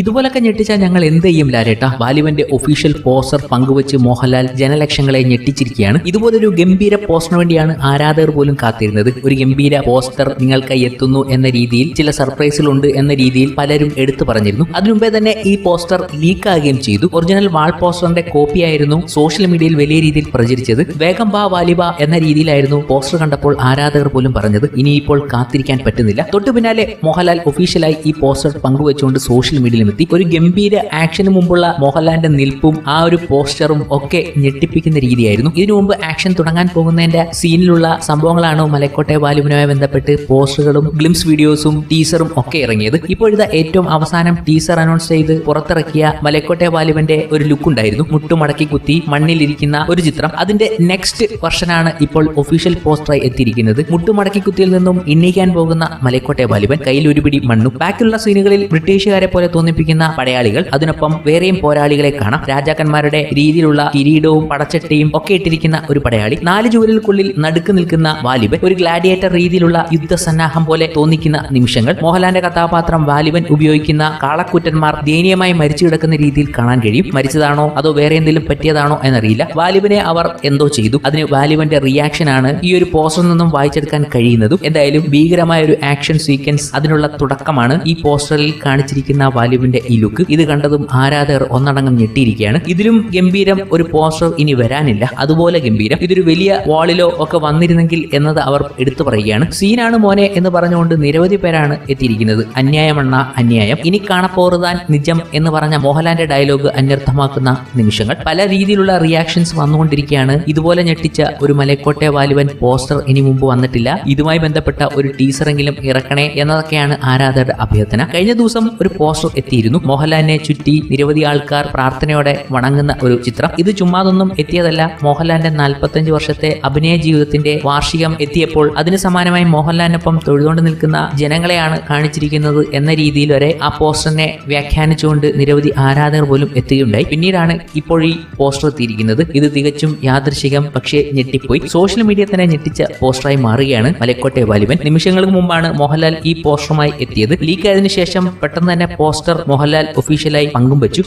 ഇതുപോലൊക്കെ ഞെട്ടിച്ചാൽ ഞങ്ങൾ എന്ത് ചെയ്യും ലാരേട്ട ബാലിവന്റെ ഒഫീഷ്യൽ പോസ്റ്റർ പങ്കുവച്ച് മോഹൻലാൽ ജനലക്ഷങ്ങളെ ഞെട്ടിച്ചിരിക്കുകയാണ്. ഇതുപോലൊരു ഗംഭീര പോസ്റ്ററിന് വേണ്ടിയാണ് ആരാധകർ പോലും കാത്തിരുന്നത്. ഒരു ഗംഭീര പോസ്റ്റർ നിങ്ങൾക്കായി എത്തുന്നു എന്ന രീതിയിൽ ചില സർപ്രൈസുകളുണ്ട് എന്ന രീതിയിൽ പലരും എടുത്തു പറഞ്ഞിരുന്നു. അതിനുമുമ്പേ തന്നെ ഈ പോസ്റ്റർ ലീക്ക് ആകുകയും ചെയ്തു. ഒറിജിനൽ വാൾ പോസ്റ്ററിന്റെ കോപ്പി ആയിരുന്നു സോഷ്യൽ മീഡിയയിൽ വലിയ രീതിയിൽ പ്രചരിച്ചത്. വേഗം ബാ വാലിബ എന്ന രീതിയിലായിരുന്നു പോസ്റ്റർ കണ്ടപ്പോൾ ആരാധകർ പോലും പറഞ്ഞത്. ഇനിയിപ്പോൾ കാത്തിരിക്കാൻ പറ്റുന്നില്ല. തൊട്ടു പിന്നാലെ മോഹൻലാൽ ഒഫീഷ്യലായി ഈ പോസ്റ്റർ പങ്കുവച്ചുകൊണ്ട് സോഷ്യൽ മീഡിയയിലും എത്തി ഒരു ഗംഭീര ആക്ഷന് മുമ്പുള്ള മോഹൻലാലിന്റെ നിൽപ്പും ആ ഒരു പോസ്റ്ററും ഒക്കെ ഞെട്ടിപ്പിക്കുന്ന രീതിയായിരുന്നു. ഇതിനു മുമ്പ് ആക്ഷൻ തുടങ്ങാൻ പോകുന്നതിന്റെ സീനിലുള്ള സംഭവങ്ങളാണ് മലക്കോട്ടെ ബാലുവിനുമായി ബന്ധപ്പെട്ട് പോസ്റ്ററുകളും ഗ്ലിംസ് വീഡിയോസും ടീസറും ഒക്കെ ഇറങ്ങിയത്. ഇപ്പോഴത്തെ ഏറ്റവും അവസാനം ടീസർ അനൗൺസ് ചെയ്ത് പുറത്തിറക്കിയ മലക്കോട്ടെ ബാലുവിന്റെ ഒരു ലുക്ക് ഉണ്ടായിരുന്നു. മുട്ടുമടക്കി കുത്തി മണ്ണിലിരിക്കുന്ന ഒരു ചിത്രം. അതിന്റെ നെക്സ്റ്റ് വർഷനാണ് ഇപ്പോൾ ഒഫീഷ്യൽ പോസ്റ്ററായി എത്തിയിരിക്കുന്നത്. മുട്ടുമടക്കി കുത്തിയിൽ നിന്നും ഇണ്ണിക്കാൻ പോകുന്ന മലക്കോട്ടെ ബാലുവൻ കയ്യിൽ ഒരു പിടി മണ്ണും. ബാക്കിയുള്ള സീനുകളിൽ ബ്രിട്ടീഷുകാരെ പോലെ തോന്നിപ്പിക്കുന്ന പടയാളികൾ അതിനൊപ്പം വേറെയും പോരാളികളെ കാണാം. രാജാക്കന്മാരുടെ രീതിയിലുള്ള കിരീടവും പടച്ചട്ടയും ഒക്കെ ഇട്ടിരിക്കുന്ന ഒരു പടയാളി. നാല് ചൂരൽക്കുള്ളിൽ നടുക്ക് നിൽക്കുന്ന വാലിബൻ ഒരു ഗ്ലാഡിയേറ്റർ രീതിയിലുള്ള യുദ്ധസന്നാഹം പോലെ തോന്നിക്കുന്ന നിമിഷങ്ങൾ. മോഹൻലാലിന്റെ കഥാപാത്രം വാലിബൻ ഉപയോഗിക്കുന്ന കാളക്കുറ്റന്മാർ ദയനീയമായി മരിച്ചു കിടക്കുന്ന രീതിയിൽ കാണാൻ കഴിയും. മരിച്ചതാണോ അതോ വേറെ എന്തെങ്കിലും പറ്റിയതാണോ എന്നറിയില്ല. വാലിബനെ അവർ എന്തോ ചെയ്തു. അതിന് വാലിബന്റെ റിയാക്ഷൻ ആണ് ഈ ഒരു പോസ്റ്ററിൽ നിന്നും വായിച്ചെടുക്കാൻ കഴിയുന്നതും. എന്തായാലും ഭീകരമായ ഒരു ആക്ഷൻ സീക്വൻസ് അതിനുള്ള തുടക്കമാണ് ഈ പോസ്റ്ററിൽ കാണിച്ചിരിക്കുന്ന വാലിബിന്റെ ഈ ലുക്ക്. ഇത് കണ്ടതും ആരാധകർ ഒന്നടങ്കം ഞെട്ടിയിരിക്കുകയാണ്. ഇതിലും ഗംഭീരം ഒരു പോസ്റ്റർ ഇനി വരാനില്ല. അതുപോലെ ഗംഭീരം. ഇതൊരു വലിയ വാളിലോ ഒക്കെ വന്നിരുന്നെങ്കിൽ എന്നത് അവർ എടുത്തു പറയുകയാണ്. സീനാണ് മോനെ എന്ന് പറഞ്ഞുകൊണ്ട് നിരവധി പേരാണ് എത്തിയിരിക്കുന്നത്. അന്യായമണ്ണ അന്യായം. ഇനി കാണപ്പോറുതാൻ നിജം എന്ന് പറഞ്ഞ മോഹൻലാലിന്റെ ഡയലോഗ് അന്യർത്ഥമാക്കുന്ന നിമിഷങ്ങൾ. പല രീതിയിലുള്ള റിയാക്ഷൻസ് വന്നുകൊണ്ടിരിക്കുകയാണ്. ഇതുപോലെ ഞെട്ടിച്ച ഒരു മലക്കോട്ടെ വാലുവൻ പോസ്റ്റർ ഇനി മുമ്പ് വന്നിട്ടില്ല. ഇതുമായി ബന്ധപ്പെട്ട ഒരു ടീസറെങ്കിലും ഇറക്കണേ എന്നതൊക്കെയാണ് ആരാധകരുടെ അഭ്യർത്ഥന. കഴിഞ്ഞ ദിവസം ഒരു പോസ്റ്റർ എത്തിയിരുന്നു. മോഹൻലാലിനെ ചുറ്റി നിരവധി ആൾക്കാർ പ്രാർത്ഥനയോടെ വണങ്ങുന്ന ഒരു ചിത്രം. ഇത് ചുമ്മാതൊന്നും എത്തിയതല്ല. മോഹൻലാലിന്റെ നാൽപ്പത്തഞ്ച് വർഷത്തെ അഭിനയ ജീവിതത്തിന്റെ വാർഷികം എത്തിയപ്പോൾ അതിന് സമാനമായി മോഹൻലാലിനൊപ്പം തൊഴുതുകൊണ്ട് നിൽക്കുന്ന ജനങ്ങളെയാണ് കാണിച്ചിരിക്കുന്നത് എന്ന രീതിയിൽ വരെ ആ പോസ്റ്ററിനെ വ്യാഖ്യാനിച്ചുകൊണ്ട് നിരവധി ആരാധകർ പോലും എത്തുകയുണ്ടായി. പിന്നീടാണ് ഇപ്പോൾ ഈ പോസ്റ്റർ എത്തിയിരിക്കുന്നത്. ഇത് തികച്ചും യാദൃശികം പക്ഷേ ഞെട്ടിപ്പോയി. സോഷ്യൽ മീഡിയ തന്നെ ഞെട്ടിച്ച പോസ്റ്ററായി മാറുകയാണ് മലക്കോട്ടെ വാലിബൻ നിമിഷങ്ങൾക്ക് മുമ്പാണ് മോഹൻലാൽ ഈ പോസ്റ്ററുമായി എത്തിയത്. ലീക്ക് ആയതിനു ശേഷം പെട്ടെന്ന് തന്നെ പോസ്റ്റർ മോഹൻലാൽ ഒഫീഷ്യലായി പങ്കും വെച്ചു.